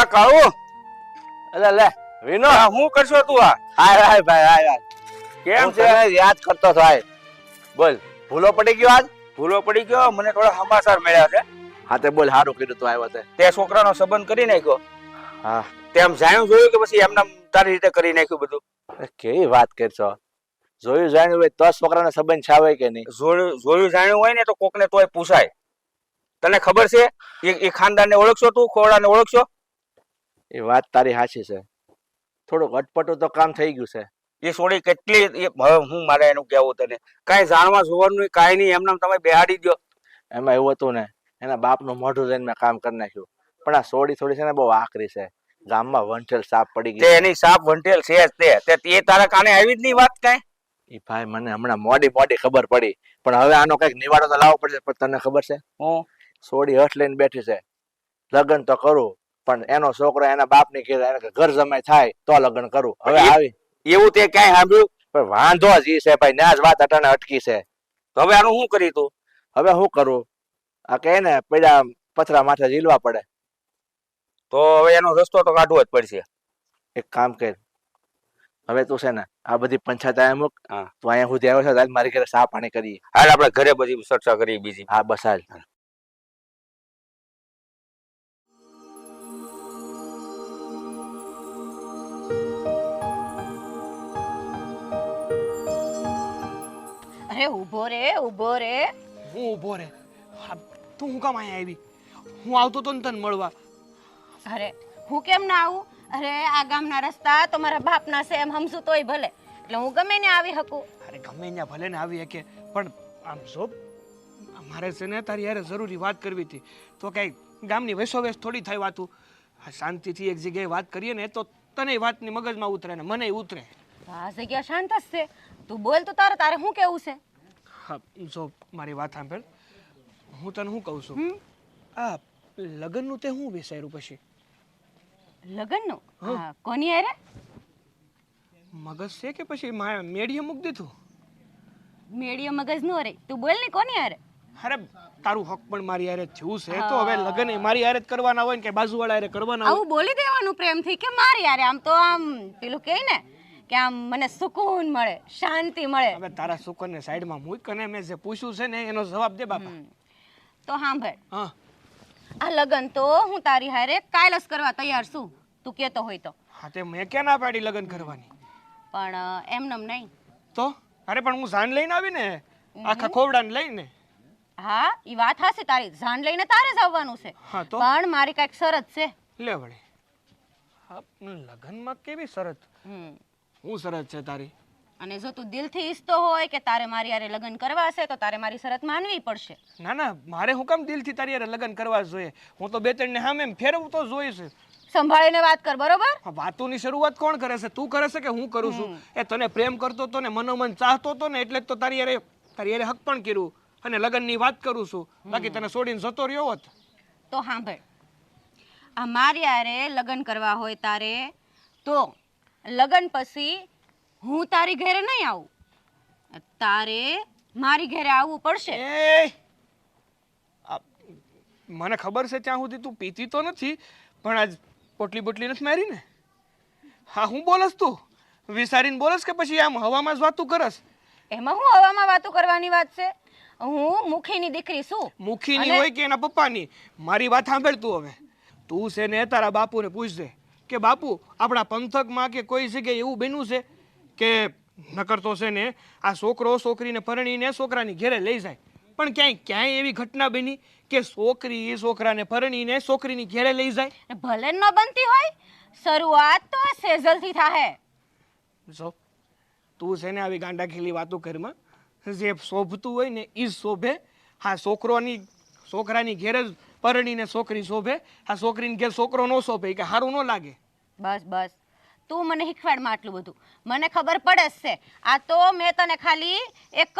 અલા કાળુ. અલે લે. વિનો હું કરશો તું આ? હાય હાય ભાઈ હાય હાય. કેમ છે? યાદ કરતો હાય. બોલ. ભૂલો પડી ગયો આજ? ભૂલો પડી ગયો? મને થોડા સમાચાર મળ્યા છે. હા તે બોલ હારું કીધું તું આવ્યો તે. તે છોકરાનો સંબંધ કરી નાખ્યો. હા. તેમ જાણ્યું જોયું કે પછી એમને તારી રીતે કરી નાખ્યું બધું? અરે કેવી વાત કરશો? જોયું જાણ્યું હોય તો છોકરાનો સંબંધ છાવે કે નહીં? જોયું જોયું જાણ્યું હોય ને તો કોકને તોય પૂછાય. તને ખબર છે? એ એ ખાનદાનને ઓળખશો તું? ખોડાને ઓળખશો? એ વાત તારી સાચી છે. થોડુંક અટપટું તો કામ થઈ ગયું છે. એ સોડી કેટલી હવે હું મારે એનું કહેવું તને? કાંઈ જાણવા જોવાનું કાંઈ નહીં એમને તમે બેહાડી દો એમાં એવું હતું ને એના બાપનું મોઢું લઈને મેં કામ કરી નાખ્યું. પણ આ સોડી થોડી છે ને બહુ આકરી છે. ગામમાં વંઠેલ સાપ પડી ગઈ એની સાપ વંટેલ છે જ તે. તે તે તારા કાને આવી જ નહીં વાત કાંઈ? એ ભાઈ મને હમણાં મોડી મોડી ખબર પડી. પણ હવે આનો કંઈક નિવાડો તો લાવવો પડશે પણ તને ખબર છે? હું? સોડી હઠ લઈને બેઠી છે. લગ્ન તો કરું પણ એનો છોકરો એના બાપની એને કે ઘર જમાય થાય તો લગ્ન કરું. હવે આવી. એવું તે ક્યાંય સાંભળ્યું? પણ વાંધો જ ઈ છે ભાઈ ના જ વાત અટાણે અટકી છે. તો હવે આનું શું કરી તું? હવે શું કરું? આ કહે ને પેલા પથરા માથે ઝીલવા પડે. તો હવે એનો રસ્તો તો કાઢવો જ પડશે. એક કામ કર. હવે તું છે ને આ બધી પંચાયત આયા મૂક. તું અહીંયા સુધી આવ્યો છે મારી ઘરે સા પાણી કરી હાલ આપણે ઘરે બધી ચર્ચા કરી બીજી. હા બસ હાલ. અરે ઊભો રે ઊભો રે. હું ઊભો રે. હા, તું હું કામ અહીંયા આવી? હું આવતો તો ને તને મળવા. અરે હું કેમ ના આવું? અરે આ ગામના રસ્તા તો મારા બાપના છે એમ સમજુ તોય ભલે. એટલે હું ગમે ને આવી શકું. અરે ગમે ત્યાં ભલે ને આવી શકે પણ આમ જો મારે છે ને તારી યારે જરૂરી વાત કરવી હતી. તો કઈ ગામની વેસોવેસ થોડી થાય વાતું. આ શાંતિથી એક જગ્યાએ વાત કરીએ ને તો તને વાતની મગજમાં ઉતરે ને મને ઉતરે. તો આ જગ્યા શાંત જ છે. તું બોલ તો તારે તારે શું કેવું છે? હા જો મારી વાત સાંભળ. હું તને શું કહું છું? આ લગ્નનું તે હું વિચાર્યું પછી લગ્નનું? હા. કોની અરે મગજ છે કે પછી મા- મૂક દીધું? મેડિયો મગજ નો રે. તું બોલ ને કોની અરે અરે તારું હક પણ મારી હારે જ થયું છે. તો હવે લગ્ન મારી જ કરવાના હોય ને કે બાજુવાળા હારે કરવાના હોય? આવું બોલી દેવાનું પ્રેમથી કે મારી યાર આમ તો આમ પેલું કહે ને? કે આમ મને સુકૂન મળે શાંતિ મળે. હવે તારા સુકનને સાઈડમાં મૂક અને મેં જે પૂછ્યું છે ને એનો જવાબ દે બાપા. તો સાંભળ હા. આ લગ્ન તો હું તારી હારે કાલ જ કરવા તૈયાર છું. તું કેતો હોય તો. હા તે મેં ક્યાં ના પાડી લગ્ન કરવાની? પણ એમ એમનેમ નહીં. તો? અરે પણ હું જાન લઈને આવી ને? આખા ખોવડાને લઈને? હા એ વાત હાશે તારી. જાન લઈને તારે જ આવવાનું છે. હા તો? પણ મારી કાંઈક શરત છે. લે વળી. લગ્નમાં કેવી શરત? હમ. હું શરત છે તારી? અને જો તું દિલથી ઈચ્છતો હોય કે તારે મારી યારે લગ્ન કરવા છે તો તારે મારી શરત માનવી પડશે. ના ના મારે હું કામ દિલથી તારી યારે લગ્ન કરવા જોઈએ? હું તો બે ત્રણ ને હામે એમ ફેરવું તો જોઈશ સંભાળીને વાત કર બરોબર? વાતોની શરૂઆત કોણ કરે છે? તું કરે છે કે હું કરું છું? એ તને પ્રેમ કરતો તો ને મનોમન ચાહતો તો ને એટલે જ તો તારી યારે તારી યારે હક પણ કર્યું અને લગ્નની વાત કરું છું. બાકી તને છોડીને જતો રહ્યો હોત. તો સાંભળ. આ મારી હારે લગ્ન કરવા હોય તારે તો લગ્ન પછી હું તારી ઘરે નહીં આવું. તારે મારી ઘરે આવવું પડશે. મને ખબર છે ત્યાં સુધી તું પીતી તો નથી પણ આજ પોટલી બોટલી નથી મારી ને હા હું બોલસ તું. વિચારીને બોલસ કે પછી આમ હવામાં જ વાતું કરસ? એમાં હું હવામાં વાતો કરવાની વાત છે? હું મુખીની દીકરી છું. મુખીની હોય કે એના પપ્પાની? મારી વાત સાંભળ તું હવે. તું છે ને તારા બાપુને પૂછજે. કે બાપુ આપણા પંથકમાં કે કોઈ જગ્યાએ એવું બન્યું છે કે નકર તો છે ને આ છોકરો છોકરીને પરણીને છોકરાની ઘેરે લઈ જાય. પણ ક્યાંય ક્યાંય એવી ઘટના બની કે છોકરી છોકરાને પરણીને છોકરીની ઘેરે લઈ જાય? ભલે ન બનતી હોય શરૂઆત તો સેઝલથી થાહે. જો તું છે ને આવી ગાંડા ખેલી વાતો કરમાં જે શોભતું હોય ને એ શોભે. હા છોકરોની છોકરાની ઘેર જ પરણીને છોકરી શોભે આ છોકરીને ઘેર છોકરો ન શોભે કે સારું ન લાગે. બસ બસ. તું મને શીખવાડમાં આટલું બધું. મને ખબર પડે જ છે. આ તો મેં તને ખાલી એક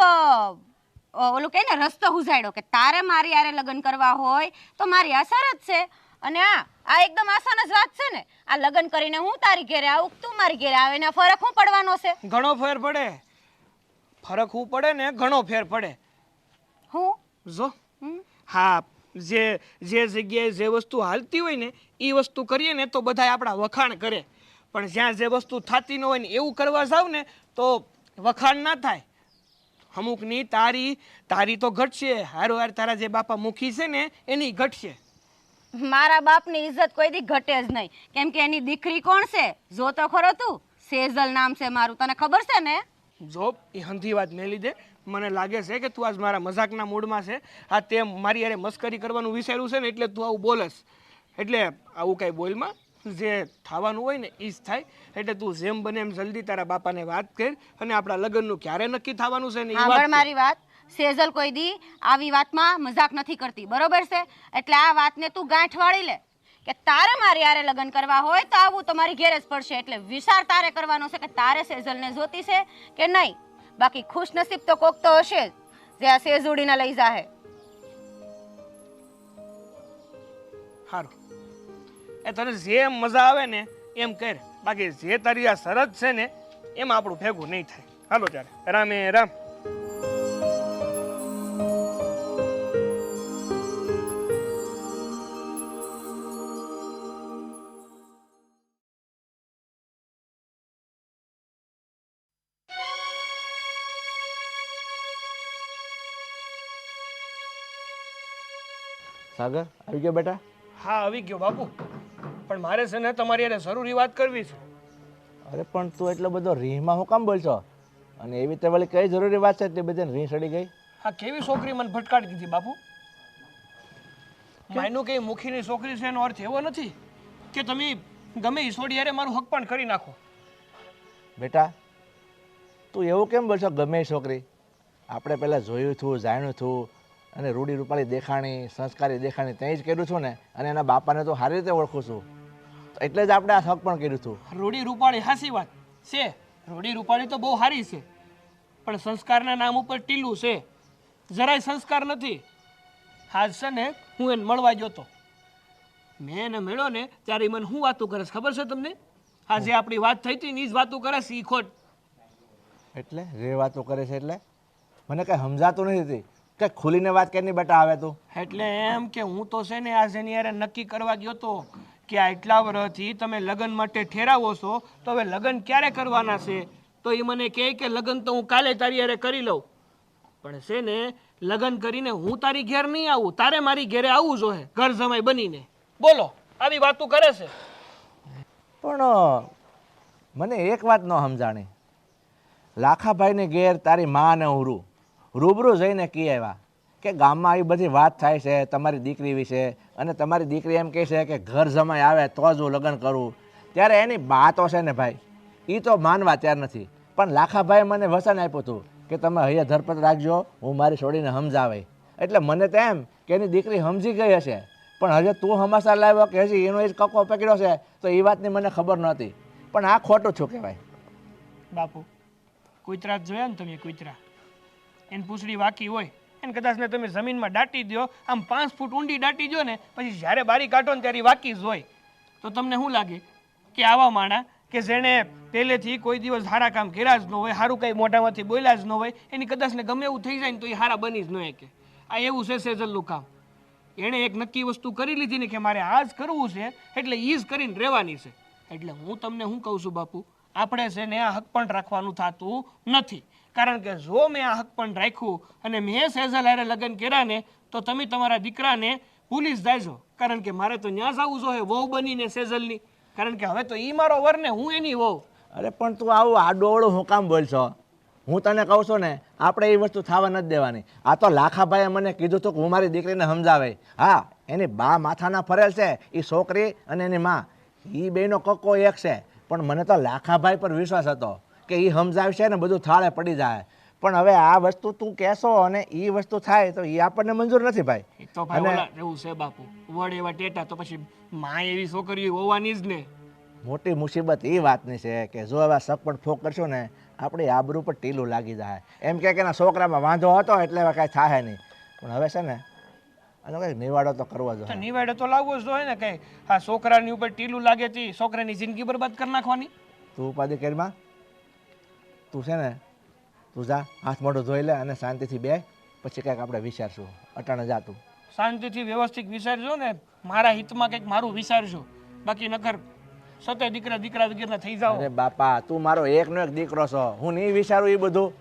ઓલું કહે ને રસ્તો હુઝાડ્યો કે તારે મારી યારે લગ્ન કરવા હોય તો મારી અસર જ છે. અને આ આ એકદમ આસાન જ વાત છે ને. આ લગ્ન કરીને હું તારી ઘેરે આવું તું મારી ઘેરે આવે ને ફરક શું પડવાનો છે? ઘણો ફેર પડે. ફરક હું પડે ને ઘણો ફેર પડે. હું? જો? હા જે જે જગ્યાએ જે વસ્તુ હાલતી હોય ને એ વસ્તુ કરીએ ને તો બધા આપણા વખાણ કરે. પણ જ્યાં જે વસ્તુ થતી ન હોય ને એવું કરવા જાવ ને તો વખાણ ના થાય. અમુકની તારી તારી તો ઘટશે. હારો હાર તારા જે બાપા મુખી છે ને એની ઘટશે. મારા બાપની ઇજ્જત કોઈ દી ઘટે જ નહીં. કેમ કે એની દીકરી કોણ છે? જો તો ખરો તું. સેઝલ નામ છે મારું. તને ખબર છે ને? જો એ હંધી વાત મેં લીધે મને લાગે છે કે તું આજ મારા મજાકના મૂડમાં છે. આ તે મારી યારે મસ્કરી કરવાનું વિચાર્યું છે ને એટલે તું આવું બોલસ. એટલે આવું કાંઈ બોલમાં જે થવાનું હોય ને એ જ થાય. એટલે તું જેમ બને એમ જલ્દી તારા બાપાને વાત કર અને આપણા લગ્નનું ક્યારે નક્કી થવાનું છે ને એ વાત મારી વાત સેઝલ કોઈ દી આવી વાતમાં મજાક નથી કરતી. બરોબર છે? એટલે આ વાતને તું ગાંઠ વાળી લે કે તારે મારી આરે લગ્ન કરવા હોય તો આવું તમારી મારી ઘેર જ પડશે. એટલે વિચાર તારે કરવાનો છે કે તારે સેઝલને જોતી છે કે નહીં? બાકી ખુશ નસીબ તો કોક તો હશે જ. જે આ સેઝુડીને લઈ જાહે. સારું એ તને જેમ મજા આવે ને એમ કર. બાકી જે તારી આ શરત છે ને, એમાં આપણું ભેગું નહીં થાય. હાલો ત્યારે. રામે રામ. સાગર આવી ગયો બેટા? હા આવી ગયો બાપુ. પણ મારે છે ને તમારી હારે જરૂરી વાત કરવી છે. અરે પણ તું એટલો બધો રીહમાં હું કામ બોલશો? અને એવી તે વળી કઈ જરૂરી વાત છે તે બધાને રીહ સડી ગઈ? હા કેવી છોકરી મને ભટકાડી દીધી બાપુ? માયનું કે મુખીની છોકરી છે એનો અર્થ એવો નથી કે તમે ગમે ઈસોડી છોડી મારું હક પણ કરી નાખો. બેટા તું એવું કેમ બોલશો ગમે છોકરી? આપણે પહેલાં જોયું હતું જાણ્યું હતું અને રૂડી રૂપાળી દેખાણી સંસ્કારી દેખાણી ત્યાં જ કર્યું છું ને અને એના બાપાને તો સારી રીતે ઓળખું છું. એટલે જ આપણે આ હક પણ કર્યું હતું રૂડી રૂપાળી હાસી વાત. છે. રૂડી રૂપાળી તો બહુ સારી છે. પણ સંસ્કારના નામ ઉપર ટીલું છે. જરાય સંસ્કાર નથી. હાજ છે ને હું એને મળવા ગયો હતો મેં એને મળ્યો ને ત્યારે મને શું વાતો કરે છે? ખબર છે તમને? આજે આપણી વાત થઈ હતી એની જ વાતો કરે છે એ ખોટ. એટલે રે વાતો કરે છે એટલે? મને કાંઈ સમજાતું નથી. કે ખુલીને વાત કરીને બેટા આવે તો. એટલે એમ કે હું તો છે ને આ હારે નક્કી કરવા ગયો તો કે આ એટલા વર્ષથી તમે લગ્ન માટે ઠેરાવો છો તો હવે લગ્ન ક્યારે કરવાના છે? તો એ મને કહે કે લગ્ન તો હું કાલે તારી યારે કરી લઉં. પણ છે ને લગ્ન કરીને હું તારી ઘેર નહીં આવું તારે મારી ઘેરે આવવું જોઈએ ઘર જમાઈ બનીને. બોલો આવી વાતો કરે છે? પણ મને એક વાત ન સમજાણી. લાખાભાઈને ઘેર તારી માં ને હું રૂ રૂબરૂ જઈને કહી આવ્યા? કે ગામમાં આવી બધી વાત થાય છે તમારી દીકરી વિશે અને તમારી દીકરી એમ કહે છે કે ઘર જમાઈ આવે તો જ હું લગ્ન કરું. ત્યારે એની બા તો છે ને ભાઈ એ તો માનવા ત્યાર નથી. પણ લાખાભાઈએ મને વચન આપ્યું હતું કે તમે હૈયા ધરપત રાખજો, હું મારી છોડીને સમજાવે એટલે મને તો એમ કે એની દીકરી સમજી ગઈ હશે. પણ હજે તું હમાસા લાવ્યો કે હજી એનો જ કકો પકડ્યો છે, તો એ વાતની મને ખબર નહોતી. પણ આ ખોટું છું કહેવાય? બાપુ કુતરા જોયા ને તમે કૂતરા? એની પૂંછડી વાકી હોય, એને કદાચ ને તમે જમીનમાં દાટી દો આમ પાંચ ફૂટ ઊંડી દાટી દો ને, પછી જ્યારે બારી કાઢો ને ત્યારે વાકી જ હોય. તો તમને શું લાગે? કે આવા માણા કે જેણે પહેલેથી કોઈ દિવસ સારા કામ કર્યા જ ન હોય સારું કંઈ મોઢામાંથી બોલ્યા જ ન હોય, એની કદાચ ને ગમે એવું થઈ જાય ને તો એ સારા બની જ ન શકે આ એવું છે સેજલનું કામ. એણે એક નક્કી વસ્તુ કરી લીધી ને કે મારે આ જ કરવું છે, એટલે એ જ કરીને રહેવાની છે. એટલે હું તમને શું કહું છું બાપુ? આપણે છે ને આ હક પણ રાખવાનું થતું નથી. કારણ કે જો મેં આ હક પણ રાખ્યું અને મેં સેઝલ હારે લગ્ન કર્યા ને, તો તમે તમારા દીકરાને પોલીસ જાયજો. કારણ કે મારે તો ન્યાસ આવવું જોઈએ, વહુ બનીને સેઝલની. કારણ કે હવે તો એ મારો વર ને, હું એની વહુ. અરે, પણ તું આવું આડોવળું હું કામ બોલશો? હું તને કહું છું ને, આપણે એ વસ્તુ થવા નથી દેવાની. આ તો લાખાભાઈએ મને કીધું હતું કે હું મારી દીકરીને સમજાવે. હા, એની બા માથાના ફરેલ છે એ છોકરી અને એની માં. એ બેનો કક્કો એક છે, પણ મને તો લાખાભાઈ પર વિશ્વાસ હતો. કે એ સમજાવશે ને બધું થાળે પડી જાય. પણ હવે આ વસ્તુ તું કહેશો અને એ વસ્તુ થાય તો એ આપણને મંજૂર નથી ભાઈ. તો ભાઈ એવું છે બાપુ વડ એવા ટેટા તો પછી માં એવી છોકરીઓ હોવાની જ ને. મોટી મુસીબત એ વાતની છે કે જો હવે સપટ ફોક કરશો ને આપણી આબરૂ પર ટીલું લાગી જાય. એમ કે કે એના છોકરામાં વાંધો હતો એટલે હવે કાંઈ થાય નહીં. પણ હવે છે ને અને કઈ નિવાડો તો કરવો જોઈએ નિવાડો તો લાવવો જ જોઈએ ને કઈ. આ છોકરાની ઉપર ટીલું લાગે છે છોકરાની જિંદગી બરબાદ કરી નાખવાની. તું ઉપાધિ કરીમાં તું છે ને તું જા હાથ મોઢું ધોઈ લે અને શાંતિથી બે પછી કંઈક આપણે વિચારશું. અટાણે જા તું. શાંતિથી વ્યવસ્થિત વિચારજો ને મારા હિતમાં કંઈક મારું વિચારજો. બાકી નકર સતે દીકરા દીકરા વગેરે થઈ જાઓ. અરે બાપા તું મારો એકનો એક દીકરો છો. હું નહીં વિચારું એ બધું.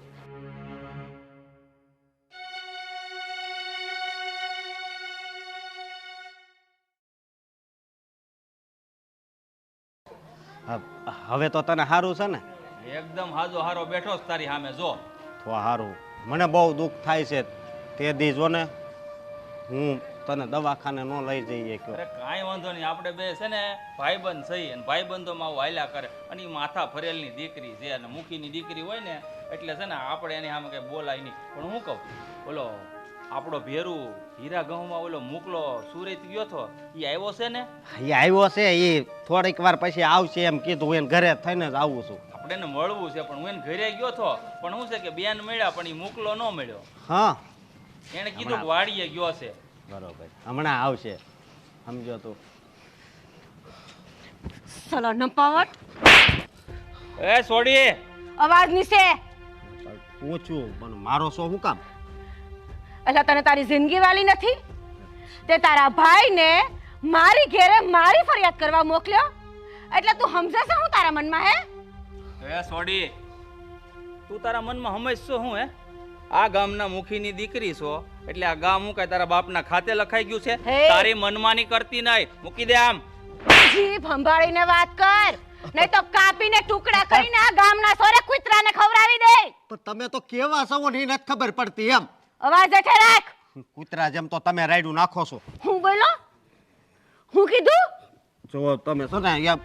હ- હવે તો તને સારું છે ને? એકદમ હાજો હારો બેઠો છે તારી સામે જો. તો હારું. મને બહુ દુઃખ થાય છે તે દી જો ને હું તને દવાખાને ન લઈ જઈએ કે અરે કાંઈ વાંધો નહીં આપણે બે છે ને ભાઈબંધ થઈ અને ભાઈબંધોમાં હાલ્યા કરે. અને એ માથા ફરેલની દીકરી છે અને મુખીની દીકરી હોય ને એટલે છે ને આપણે એની સામે કઈ બોલાય નહીં. પણ હું કહું બોલો આપણો ભેરું હીરા ઘઉંમાં ઓલો મોકલો સુરત ગયો તો એ આવ્યો છે ને? એ આવ્યો છે એ થોડીક વાર પછી આવશે એમ કીધું એને ઘરે થઈને જ આવું છું. આપણે એને મળવું છે પણ હું એને ઘરે ગયો તો પણ શું છે કે બેન મળ્યા પણ એ મોકલો ન મળ્યો. હા. એને કીધું કે વાડીએ ગયો છે. બરોબર. હમણાં આવશે. સમજો તું. સલો નપાવટ. એ છોડી અવાજ નીસે પૂછું પણ મારો શો હું કામ? એટલે તને તારી જિંદગી વાલી નથી? તે તારા ભાઈને મારી ઘેરે મારી ફરિયાદ કરવા મોકલ્યો? એટલે તું સમજે છે હું તારા મનમાં હે? એ છોડી તું તારા મનમાં સમજશો શું હે આ ગામના મુખીની દીકરી છો એટલે આ ગામ હું કાંઈ તારા બાપના ખાતે લખાઈ ગયું છે? હે. તારી મનમાની કરતી નહીં. મૂકી દે આમ. જીભ સંભાળીને વાત કર. નહીં તો કાપીને ટુકડા કરીને આ ગામના સોરે કૂતરાને ખવડાવી દે. પણ તમે તો કેવા છો ને એ નથી ખબર પડતી એમ. અવાજ હેઠે રાખ. કૂતરા જેમ તો તમે રાયડું નાખો છો. હું બોલો? હું કીધું? જો તમે છો ને યા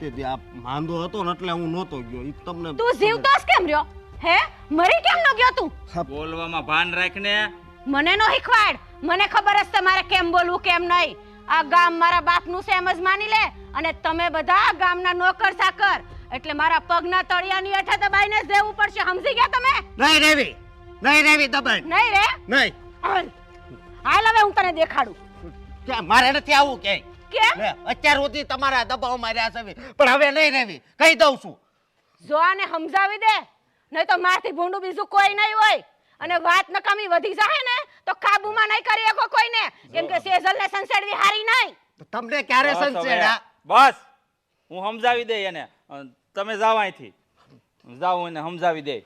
તે દી આ માંદો હતો ને એટલે હું નહોતો ગયો. ઈ તમને તું જીવતો જ કેમ રહ્યો? હે? મરી કેમ ન ગયો તું? બોલવામાં ભાન રાખને. મને નો હિખવાડ મને ખબર જ તમારે કેમ બોલવું કેમ નહીં. આ ગામ મારા બાપનું છે એમ જ માની લે. અને તમે બધા ગામના નોકર સાકર. એટલે મારા પગના તળિયાની હેઠે દબાઈને જ દેવું પડશે. સમજી ગયા તમે? નહીં રેવી. નહીં રેવી દબાઈ. નહીં રે? નહીં. હાલ. હાલ હવે હું તને દેખાડું. મારે નથી આવું ક્યાંય. લે, અત્યાર સુધી તમારા દબાવ માર્યા છે પણ હવે નહીં રહેવી. કહી દઉં છું. જો આને સમજાવી દે નહીં તો મારથી ભૂંડું બીજું કોઈ નહીં હોય. અને વાત નકામી વધી જાય ને તો કાબુમાં નહીં કરી શકો કોઈને. કેમ કે સેઝલને સંસેડવી હારી નહીં. તો તમને ક્યારે બસ હવે. સંચેડા બસ. હું સમજાવી દે એને. અ, તમે જાઓ અહીંથી. જાઓ એને સમજાવી દે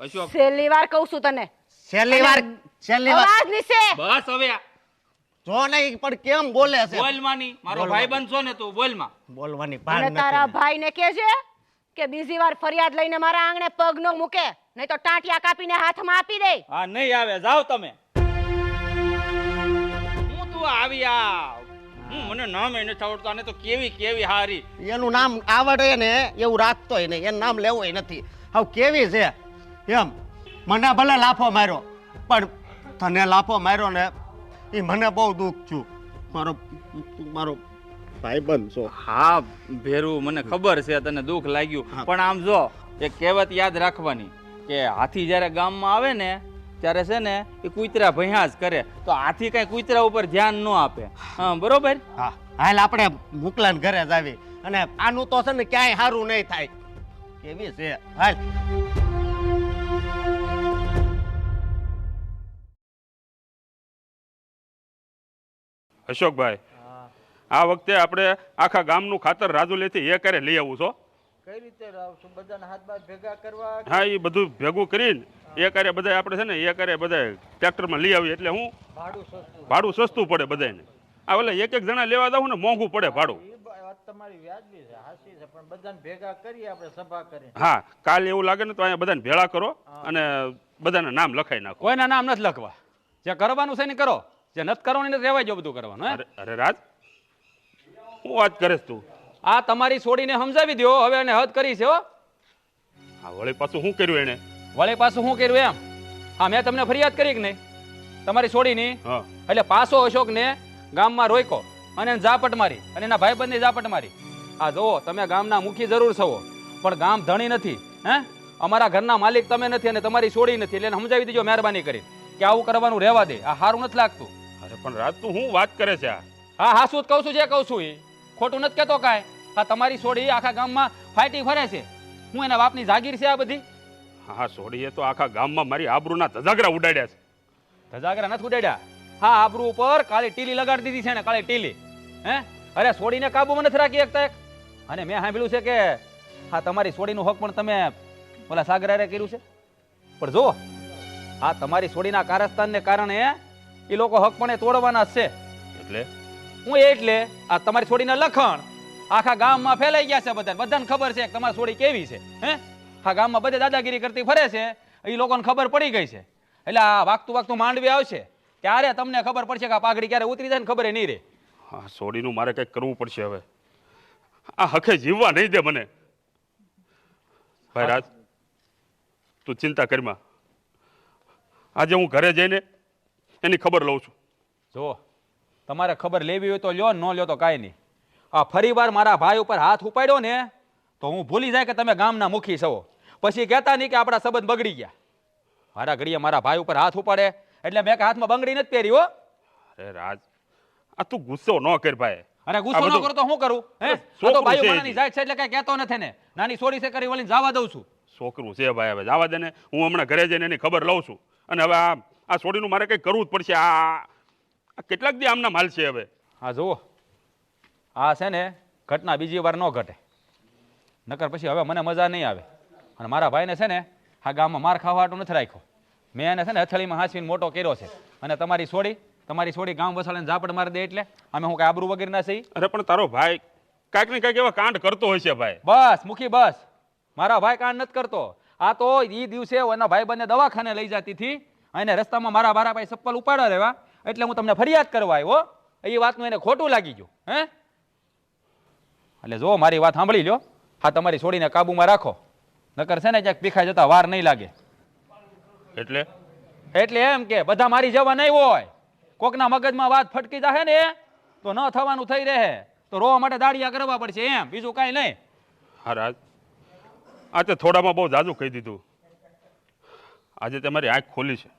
અશોક છેલ્લી વાર કહું છું તને. છેલ્લી વાર છેલ્લી વાર. અવાજ નીચે. બસ હવે જો નહીં પણ કેમ બોલે છે? બોલવાની. મારો ભાઈ બનશો ને તું બોલમાં. બોલવાની અને નથી. તારા ભાઈ ભાઈને કહેજે કે બીજી વાર ફરિયાદ લઈને મારા આંગણે પગ ન મૂકે નહીં તો ટાંટિયા કાપીને હાથમાં આપી દે. હા નહીં આવે. જાઓ તમે. હું તું આવી આ હું મને નામ એને આવડતું. આને તો કેવી કેવી હારી. એનું નામ આવડે ને એવું રાખતોય નહીં. એનું નામ લેવું નથી. હવે કેવી છે? એમ. મને ભલે લાફો માર્યો પણ તને લાફો માર્યો ને એ મને બહુ દુઃખ છું મારો મારો મારો ભાઈબંધ છો. હા ભેરું મને ખબર છે તને દુઃખ લાગ્યું. પણ આમ જો એક કહેવત યાદ રાખવાની કે હાથી જ્યારે ગામમાં આવે ને ત્યારે છે ને એ કૂતરા ભૈયા જ કરે. તો હાથી કઈ કૂતરા ઉપર ધ્યાન ન આપે. હા બરોબર? હા. હાલ આપણે મુકલાન ઘરે જ આવી અને આનું તો છે ને ક્યાંય સારું નહીં થાય. કેવી છે? હાલ. અશોકભાઈ આ વખતે આપણે આખા ગામનું ખાતર રાજુલેથી એ કરે લઈ આવું છો? કઈ રીતે લાવશું બધાના હાથ બાદ ભેગા કરવા હા એ બધું ભેગું કરીને એ કરે બધા આપણે છે ને એ કરે બધા ટ્રેક્ટરમાં લઈ આવીએ એટલે હું ભાડું સસ્તું ભાડું સસ્તું પડે બધાને આ ઓલા એક એક જણા લેવા દઉં ને મોંઘું પડે ભાડું. તમારી વ્યાજબી છે હાસી છે પણ બધાને ભેગા કરીએ આપણે સભા કરી હા કાલે એવું લાગે ને તો અહીંયા બધાને ભેળા કરો અને બધાના નામ લખાઈ નાખો. કોઈના નામ નથી લખવા. જે કરવાનું છે ને કરો. જે નથી કરવાનું એને રહેવાય જો બધું કરવાનું હે? અરે રાજ હું વાત કરીશ તું? આ તમારી છોડીને સમજાવી દો હવે એને હદ કરી છે હો. હા વળી પાછું શું કર્યું એને? વળી પાછું શું કર્યું એમ? હા મેં તમને ફરિયાદ કરી કે નહીં? તમારી છોડીની એટલે પાછો અશોકને ગામમાં રોક્યો અને એને ઝાપટ મારી અને એના ભાઈબંધને ઝાપટ મારી. આ જુઓ તમે ગામના મુખી જરૂર છો પણ ગામ ધણી નથી હે? અમારા ઘરના માલિક તમે નથી અને તમારી છોડી નથી એટલે સમજાવી દેજો મહેરબાની કરી કે આવું કરવાનું રહેવા દે. આ સારું નથી લાગતું. પણ રાત તું હું વાત કરે છે આ? હા હા શું કહું છું જે કહું છું એ. ખોટું નથી કહેતો કાંઈ. આ તમારી સોડી આખા ગામમાં ફાટી ફરે છે. હું એના બાપની જાગીર છે આ બધી? હા સોડીએ તો આખા ગામમાં મારી આબરૂના ધજાગરા ઉડાડ્યા છે. ધજાગરા નથી ઉડાડ્યા? હા આબરૂ ઉપર કાળી ટીલી લગાડી દીધી છે ને કાળી ટીલી. હે? અરે છોડીને કાબુમાં નથી રાખી એકતા એક? અને મેં સાંભળ્યું છે કે હા તમારી સોડીનું હક પણ તમે ઓલા સાગરારે કર્યું છે? પણ જો આ તમારી સોડીના કારસ્તાનને કારણે એ લોકો હકપણે તોડવાના છે. એટલે? હું એટલે આ તમારી છોડીના લખણ. આખા ગામમાં ફેલાઈ ગયા છે બધા બધાને ખબર છે કે તમારી છોડી કેવી છે હે? આ ગામમાં બધે દાદાગીરી કરતી ફરે છે એ લોકોને ખબર પડી ગઈ છે. એટલે આ વાગતું વાગતું માંડવી આવશે. ત્યારે તમને ખબર પડશે કે આ પાઘડી ક્યારે ઉતરી જાય ને ખબર નહીં રે હા સોડીનું મારે કંઈક કરવું પડશે હવે. આ હખે જીવવા નહીં દે મને. ભાઈ રાજ તું ચિંતા કરીમાં આજે હું ઘરે જઈને એની ખબર લઉં છું. જો તમારે ખબર લેવી હોય તો લ્યો ન લ્યો તો કાંઈ નહીં. આ ફરીવાર મારા ભાઈ ઉપર હાથ ઉપાડ્યો ને તો હું ભૂલી જાય કે તમે ગામના મુખી છો. પછી કહેતા નહીં કે આપણા સંબંધ બગડી ગયા. મારા ઘડીએ મારા ભાઈ ઉપર હાથ ઉપાડે એટલે મેં કે હાથમાં બંગડી નથી પહેરી હો. અરે રાજ આ તું ગુસ્સો ન કર ભાઈ. અને ગુસ્સો ન કરો તો શું કરું? હે? અરે, તો ભાઈ હજી. જાત છે એટલે કઈ કહેતો નથી ને. નાની સોરી છે કરી વળીને જવા દઉં છું. છોકરું છે ભાઈ હવે જવા દે ને. હું હમણાં ઘરે જઈને એની ખબર લઉં છું. અને હવે આ આ છોડીનું મારે કંઈક કરવું જ પડશે. આ આ કેટલાક દી આમના માલ છે હવે. હા જુઓ. આ છે ને ઘટના બીજી વાર ન ઘટે. નકર પછી હવે મને મજા નહીં આવે. અને મારા ભાઈને છે ને આ ગામમાં માર ખાવાટું નથી રાખ્યો. મેં એને છે ને હથળીમાં હાંસવીને મોટો કર્યો છે. અને તમારી છોડી તમારી છોડી ગામ વસાડીને ઝાપડ મારી દે એટલે અમે હું કાંઈ આબરૂ વગેરે ના સહી? અરે પણ તારો ભાઈ કાંઈક ને કાંઈક એવા કાંડ કરતો હોય છે ભાઈ. બસ મુખી બસ. મારા ભાઈ કાંડ નથી કરતો. આ તો એ દિવસે એના ભાઈ બંને દવાખાને લઈ જતી હતી. અને રસ્તામાં મારા મારા ભાઈ ચપ્પલ ઉપાડવા રહેવા એટલે હું તમને ફરિયાદ કરવા આવ્યો. એ વાતનું એને ખોટું લાગી ગયું હે? એટલે જો મારી વાત સાંભળી લો હા તમારી છોડીને કાબુમાં રાખો. નકર છે ને ક્યાંક ભીખાઈ જતા વાર નહીં લાગે. એટલે? એટલે એમ કે બધા મારી જવા નહીં હોય. કોકના મગજમાં વાત ફટકી જાહે ને તો ન થવાનું થઈ રહે. તો રોવા માટે દાડિયા કરવા પડશે એમ. બીજું કાંઈ નહીં. હા રાજ આ થોડામાં બહુ જાજુ કહી દીધું. આજે તમારી આંખ ખોલી છે.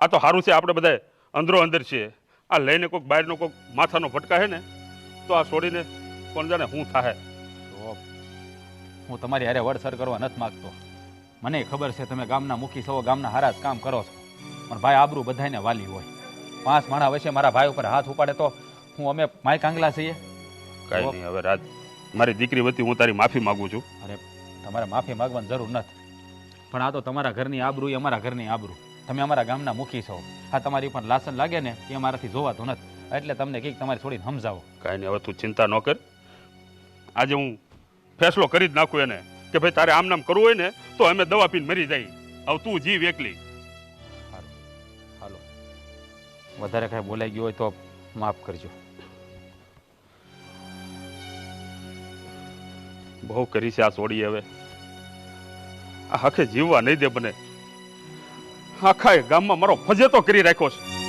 આ તો સારું છે આપણે બધા અંદરો અંદર છીએ. આ લઈને કોઈક બહારનો કોઈક માથાનો ફટકા છે ને તો આ છોડીને કોણ જાણે હું થાય હું તમારી હારે વડસર કરવા નથી માગતો. મને ખબર છે તમે ગામના મુખી સવો ગામના હારા જ કામ કરો છો. પણ ભાઈ આબરૂ બધાને વાલી હોય. પાંચ માણા વચ્ચે મારા ભાઈ ઉપર હાથ ઉપાડે તો હું અમે માય કાંગલા છીએ? કાંઈ નહીં હવે રાજ મારી દીકરી વતી હું તારી માફી માગું છું. અરે તમારે માફી માગવાની જરૂર નથી. પણ આ તો તમારા ઘરની આબરૂ એ અમારા ઘરની આબરૂ. તમે અમારા ગામના મુખી છો. આ તમારી પણ લાસન લાગે ને એ અમારાથી જોવાતું નથી. એટલે તમને કંઈક તમારી છોડીને સમજાવો. કાંઈ નહીં હવે તું ચિંતા ન કર. આજે હું ફેસલો કરી જ નાખું એને કે ભાઈ તારે આમ નામ કરવું હોય ને તો અમે દવા પીને મરી જાય હવે તું જીવ એકલી. હાલો વધારે કાંઈ બોલાઈ ગયું હોય તો માફ કરજો. બહુ કરી છે આ છોડી હવે. આ હખે જીવવા નહીં દે બને. આખા ગામમાં મારો ફજેતો કરી રાખ્યો છે.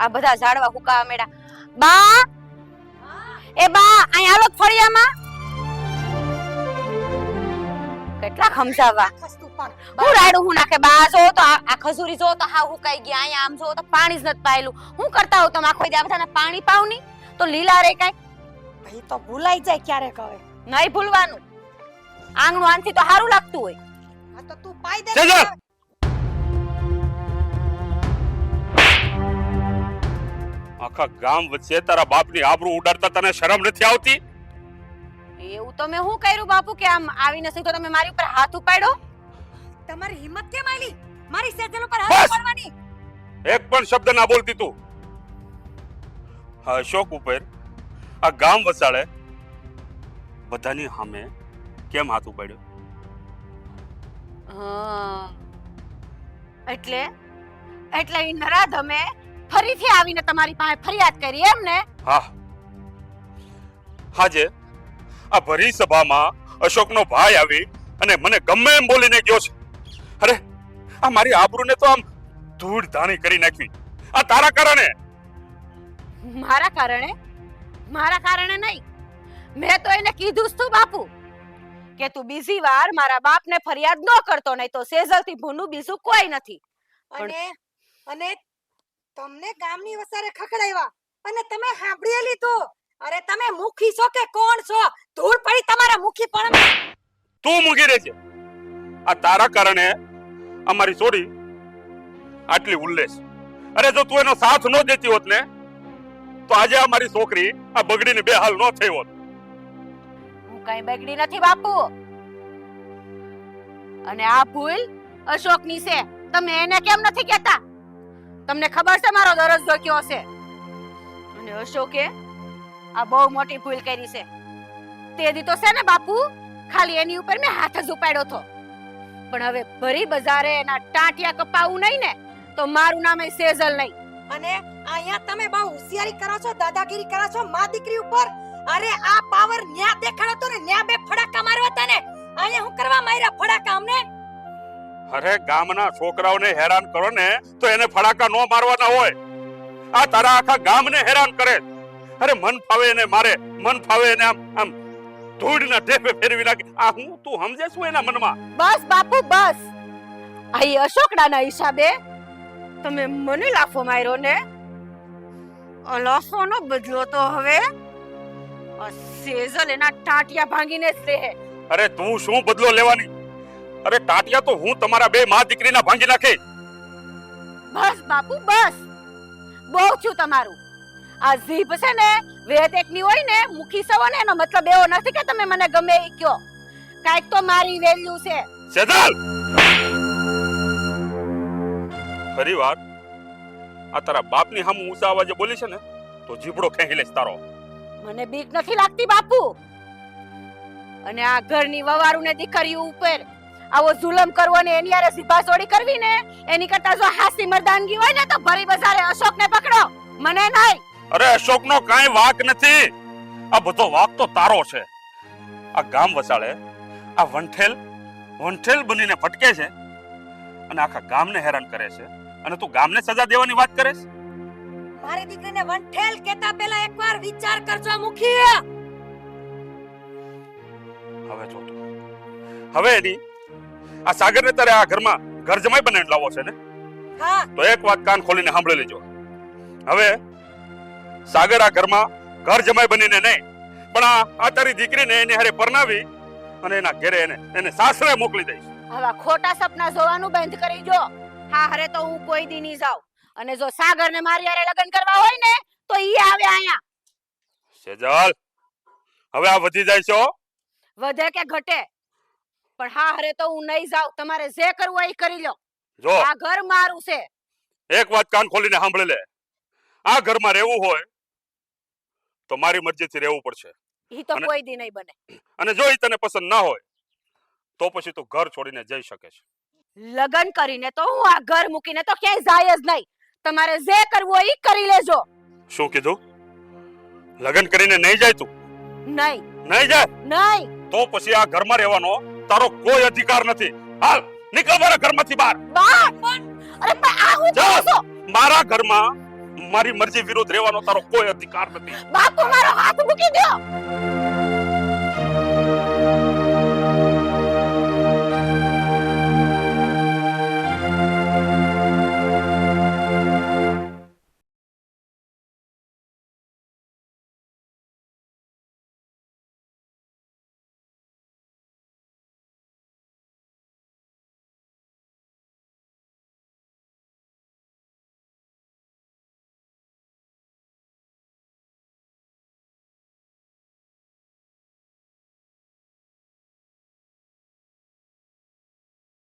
આ બધા ઝાડવા હુકાવા મેડા બા! એ બા, અહીં આવક તો ફળિયામાં. કેટલા ખમસાવા. હું રાડું હું નાખે? બા જો તો આ ખજૂરી જો તો હા હું કઈ ગયા અહીંયા આમ જો તો પાણી જ નથી પાયેલું. હું કરતા હોવ તમે આખો દિવસ આ બધાને પાણી પાવની તો લીલા રે કાઈ? ભાઈ તો ભૂલાઈ જાય ક્યારેક હવે. નહીં ભૂલવાનું. આંગણું આનથી તો સારું લાગતું હોય. આ તો તું પાઈ દે આખા ગામ વચ્ચે તારા બાપની આબરૂ ઉડાડતા તને શરમ નથી આવતી? એવું તો મેં શું કર્યું બાપુ કે આમ આવીને સીધો તમે મારી ઉપર હાથ ઉપાડ્યો? તમારી હિંમત કેમ આલી મારી સેજલ ઉપર બસ! હાથ પડવાની. એક પણ શબ્દ ના બોલતી તું. આ અશોક ઉપર. આ ગામ વસાડે. બધાની સામે કેમ હાથ ઉપાડ્યો? હા. એટલે એટલે ઈ નરાધમે ફરીથી આવીને તમારી પાસે ફરિયાદ કરી એમ ને? હા. હાજે આ ભરી સભામાં અશોકનો ભાઈ આવી અને મને ગમે એમ બોલીને ગયો છે. અરે આ મારી આબરૂને તો આમ ધૂળ ધાણી કરી નાખી આ તારા કારણે. મારા કારણે? મારા કારણે નહીં. મેં તો એને કીધું જ તું બાપુ કે તું બીજી વાર મારા બાપને ફરિયાદ ન કરતો નહીં તો સેઝલથી ભૂનું બીજું કોઈ નથી. અને અને તમને ગામની વસારે ખખડાવ્યા અને તમે સાંભળી લીધું અરે તમે મુખી છો કે કોણ છો? ધૂળ પડી તમારા મુખી પણ તું મૂકી રહેજે આ તારા કારણે અમારી છોડી આટલી ઉલ્લેસ. અરે જો તું એનો સાથ ન દેતી હોત ને, તો આજે અમારી છોકરી આ બગડીને બે હાલ ન થઈ હોત. હું કઈ બગડી નથી બાપુ. અને આ ભૂલ અશોકની છે. તમે એને કેમ નથી કહેતા? તમને ખબર છે મારો દરજ્જો કયો છે? અને અશોકે આ બહુ મોટી ભૂલ કરી છે. તે દી તો છે ને બાપુ, ખાલી એની ઉપર મેં હાથ જ ઉપાડ્યો હતો. પણ હવે ભરી બજારે એના ટાંટિયા કપાવું નહીં ને તો મારું નામ એ સેજલ નહીં. અને અહીંયા તમે બહુ હોશિયારી કરો છો દાદાગીરી કરો છો મા દીકરી ઉપર. અરે આ પાવર ન્યા દેખાડો તો ને ન્યા બે ફડાકા મારવા હતા ને. અહીંયા હું કરવા માર્યા ફડાકા અમને? અરે ગામના છોકરાઓને હેરાન કરો ને તો એને ફડાકા નો મારવાના હોય. આ તારા આખા ગામને હેરાન કરે. અરે મન ફાવે એને મારે મન ફાવે એને આમ આમ ધૂળના ઢેફે ફેરવી નાખી. આ હું તું સમજે છું એના મનમાં? બસ બાપુ બસ. અહીં અશોકડાના હિસાબે તમે મને લાફો માર્યો ને? લાફોનો બદલો તો હવે સેઝલ એના ટાટિયા ભાંગીને જ રહે. અરે તું શું બદલો લેવાની? અરે ટાટિયા તો હું તમારા બે માં દીકરીના ભાંગી નાખે. બસ બાપુ બસ. બહુ છું તમારું. આ જીભ છે ને એકની હોય ને મુખી સવો ને એનો મતલબ એવો નથી કે તમે મને ગમે એ કયો. કાંઈક તો મારી વેલ્યુ છે. સેજલ ફરી વાર. આ તારા બાપની હમ ઊંચા અવાજે બોલી છે ને તો જીબડો ખેંચી લેશ તારો. મને બીક નથી લાગતી બાપુ. અને આ ઘરની વવારું ને દીકરી ઉપર આવો જુલમ કરવો ને એની આરે સીધાસોડી કરવી ને એની કરતા જો હાસી મર્દાનગી હોય ને તો ભરી બજારે અશોકને પકડો. મને નહીં. અરે અશોકનો કાંઈ વાક નથી. આ બધો વાક તો તારો છે. આ ગામ વસાડે આ વંઠેલ વંઠેલ બનીને ભટકે છે અને આખા ગામને હેરાન કરે છે. અને તું ગામને સજા દેવાની વાત કરે છે? મારી દીકરીને વંઠેલ કેતા પહેલા એકવાર વિચાર કરજો મુખી. હવે જો તું. હવે એની આ સાગરને તારે આ ઘરમાં ઘર જમાઈ બનાવીને લાવો છે ને? હા. તો એક વાત કાન ખોલીને સાંભળી લેજો. હવે સાગર આ ઘરમાં ઘર જમાઈ બનીને નહીં. પણ આ આ તારી દીકરીને એને હારે પરણાવી અને એના ઘરે એને એને સાસરે મોકલી દઈશ. આવા ખોટા સપના જોવાનું બંધ કરી જો. હા હરે તો હું કોઈ દી નહીં જાઉં. અને જો સાગર ને મારી હારે લગ્ન કરવા હોય ને તો ઈ આવે અહીંયા. સેજલ હવે આ વધી જાય છો વધે કે ઘટે? પણ હા હરે તો હું નહીં જાઉં. તમારે જે કરવું હોય ઈ કરી લો. જો. આ ઘર મારું છે. એક વાત કાન ખોલીને સાંભળી લે. આ ઘરમાં રહેવું હોય તો મારી મરજીથી રહેવું પડશે. ઈ તો અને- કોઈ દી નહીં બને. અને જો ઈ તને પસંદ ના હોય તો પછી તું ઘર છોડીને જઈ શકે છે. લગન કરીને તો હું આ ઘર મૂકીને તો ક્યાંય જાય જ નહીં. તમારે જે કરવું હોય ઈ કરી લેજો. શું કીધું? લગન કરીને નહીં જાય તું? નહીં. નહીં જાય? નહીં. તો પછી આ ઘરમાં રહેવાનો તારો કોઈ અધિકાર નથી. હાલ નીકળ મારા ઘરમાંથી બહાર. બહાર અરે પણ આ હું. મારા ઘરમાં મારી મરજી વિરુદ્ધ રહેવાનો તારો કોઈ અધિકાર નથી. બાપુ મારો હાથ મૂકી દો